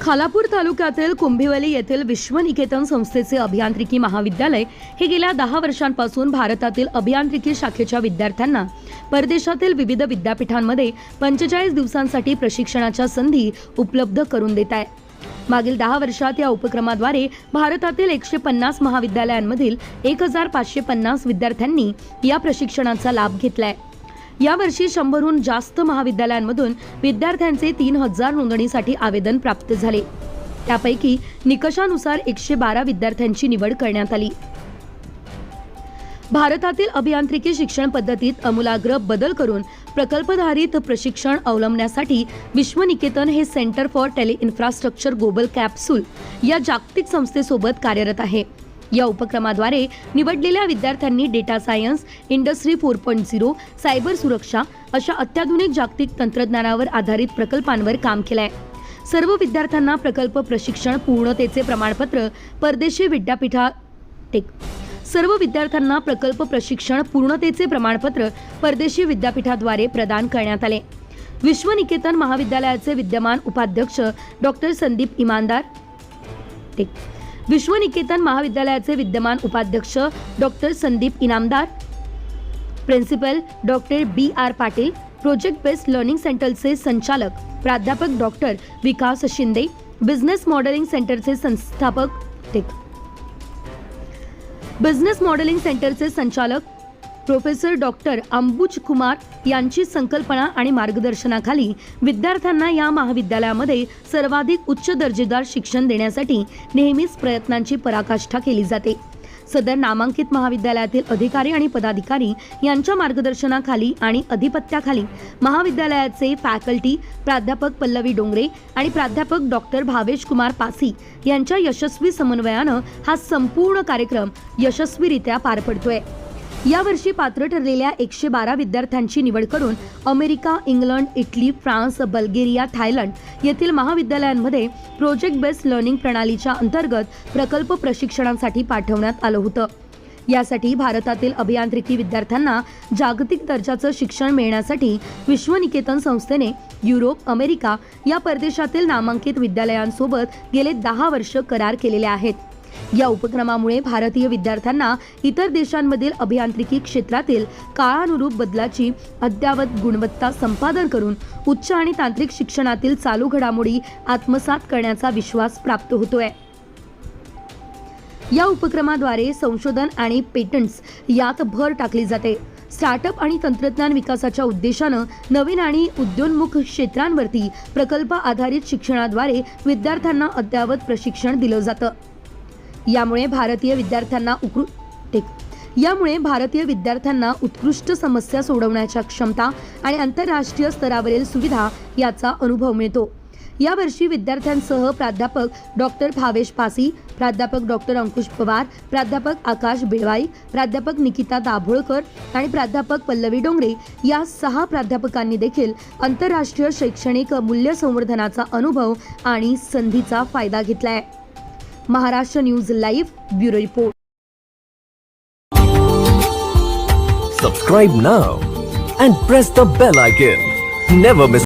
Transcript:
खालापूर तालुक्यातील कुंभिवली येथील विश्वनिकेतन संस्थेचे अभियांत्रिकी महाविद्यालय हे गेल्या दहा वर्षांपासून भारतातील अभियांत्रिकी शाखेच्या विद्यार्थ्यांना परदेशातील विविध विद्यापीठांमध्ये पंचेचाळीस दिवसांसाठी प्रशिक्षणाच्या संधी उपलब्ध करून देत आहे. मागील दहा वर्षात या उपक्रमाद्वारे भारतातील एकशे पन्नास महाविद्यालयांमधील एक हजार पाचशे पन्नास विद्यार्थ्यांनी या प्रशिक्षणाचा लाभ घेतला आहे यावर्षी शंभरहून जास्त महाविद्यालयांमधून विद्यार्थ्यांचे तीन हजार नोंदणीसाठी आवेदन प्राप्त झाले. त्यापैकी निकषानुसार एकशे बारा विद्यार्थ्यांची निवड करण्यात आली. भारतातील अभियांत्रिकी शिक्षण पद्धतीत अमूलाग्र बदल करून प्रकल्पधारित प्रशिक्षण अवलंबण्यासाठी विश्वनिकेतन हे centre for tele infrastructure global capsule या जागतिक संस्थेसोबत कार्यरत आहे. या उपक्रमाद्वारे निवडलेल्या विद्यार्थ्यांनी data science industry four point zero cyber सुरक्षा अशा अत्याधुनिक जागतिक तंत्रज्ञानावर आधारित प्रकल्पांवर काम केलंय. सर्व विद्यार्थ्यांना प्रकल्प प्रशिक्षण पूर्णतेचे प्रमाणपत्र परदेशी विद्यापीठा टेक. सर्व विद्यार्थ्यांना प्रकल्प प्रशिक्षण पूर्णतेचे प्रमाणपत्र परदेशी विद्यापीठाद्वारे प्रदान करण्यात आले. विश्वनिकेतन महाविद्यालयाचे विद्यमान उपाध्यक्ष डॉक्टर संदीप इमानदार टेक. विश्वनिकेतन महाविद्यालयाचे विद्यमान उपाध्यक्ष doctor Sandeep Inamdar principal doctor B R Patil project based learning सेंटरचे संचालक प्राध्यापक doctor Vikas Shinde business modelling सेंटरचे संस्थापक बिझनेस मॉडेलिंग सेंटरचे संचालक प्रोफेसर डॉक्टर अंबुज कुमार यांची संकल्पना आणि मार्गदर्शनाखाली विद्यार्थ्यांना या महाविद्यालयामध्ये सर्वाधिक उच्च दर्जेदार शिक्षण देण्यासाठी नेहमीच प्रयत्नांची पराकाष्ठा केली जाते. सदर नामांकित महाविद्यालयातील अधिकारी आणि पदाधिकारी यांच्या मार्गदर्शनाखाली आणि अधिपत्याखाली महाविद्यालयाचे फॅकल्टी प्राध्यापक पल्लवी डोंगरे आणि प्राध्यापक डॉक्टर भावेश कुमार पासी यांच्या यशस्वी समन्वयानं हा संपूर्ण कार्यक्रम यशस्वीरित्या पार पडतोय. यावर्षी पात्र ठरलेल्या एकशे बारा विद्यार्थ्यांची निवड करून America England Italy France Bulgaria Thailand येथील महाविद्यालयांमध्ये प्रोजेक्ट बेस्ड लर्निंग प्रणालीच्या अंतर्गत प्रकल्प प्रशिक्षणासाठी पाठवण्यात आलं होतं. यासाठी भारतातील अभियांत्रिकी विद्यार्थ्यांना जागतिक दर्जाचं शिक्षण मिळण्यासाठी विश्वनिकेतन संस्थेने युरोप अमेरिका या परदेशातील नामांकित विद्यालयांसोबत गेले दहा वर्ष करार केलेले आहेत. या उपक्रमामुळे भारतीय विद्यार्थ्यांना इतर देशांमधील अभियांत्रिकी क्षेत्रातील काळानुरूप बदलाची अद्यावत गुणवत्ता संपादन करून उच्च आणि तांत्रिक शिक्षणातील चालू घडामोडी आत्मसात करण्याचा विश्वास प्राप्त होतोय. या उपक्रमाद्वारे संशोधन आणि पेटंट्स यात भर टाकली जाते. स्टार्टअप आणि तंत्रज्ञान विकासाच्या उद्देशानं नवीन आणि उद्योन्मुख क्षेत्रांवरती प्रकल्प आधारित शिक्षणाद्वारे विद्यार्थ्यांना अद्यावत प्रशिक्षण दिलं जातं. यामुळे भारतीय विद्यार्थ्यांना उकृ यामुळे भारतीय विद्यार्थ्यांना उत्कृष्ट समस्या सोडवण्याच्या क्षमता आणि आंतरराष्ट्रीय स्तरावरील सुविधा याचा अनुभव मिळतो. यावर्षी विद्यार्थ्यांसह प्राध्यापक डॉक्टर भावेश पासी प्राध्यापक डॉक्टर अंकुश पवार प्राध्यापक आकाश बिळवाई प्राध्यापक निकिता दाभोळकर आणि प्राध्यापक पल्लवी डोंगरे या सहा प्राध्यापकांनी देखील आंतरराष्ट्रीय शैक्षणिक मूल्य संवर्धनाचा अनुभव आणि संधीचा फायदा घेतला आहे Maharashtra news live bureau report Subscribe now and press the bell icon. Never miss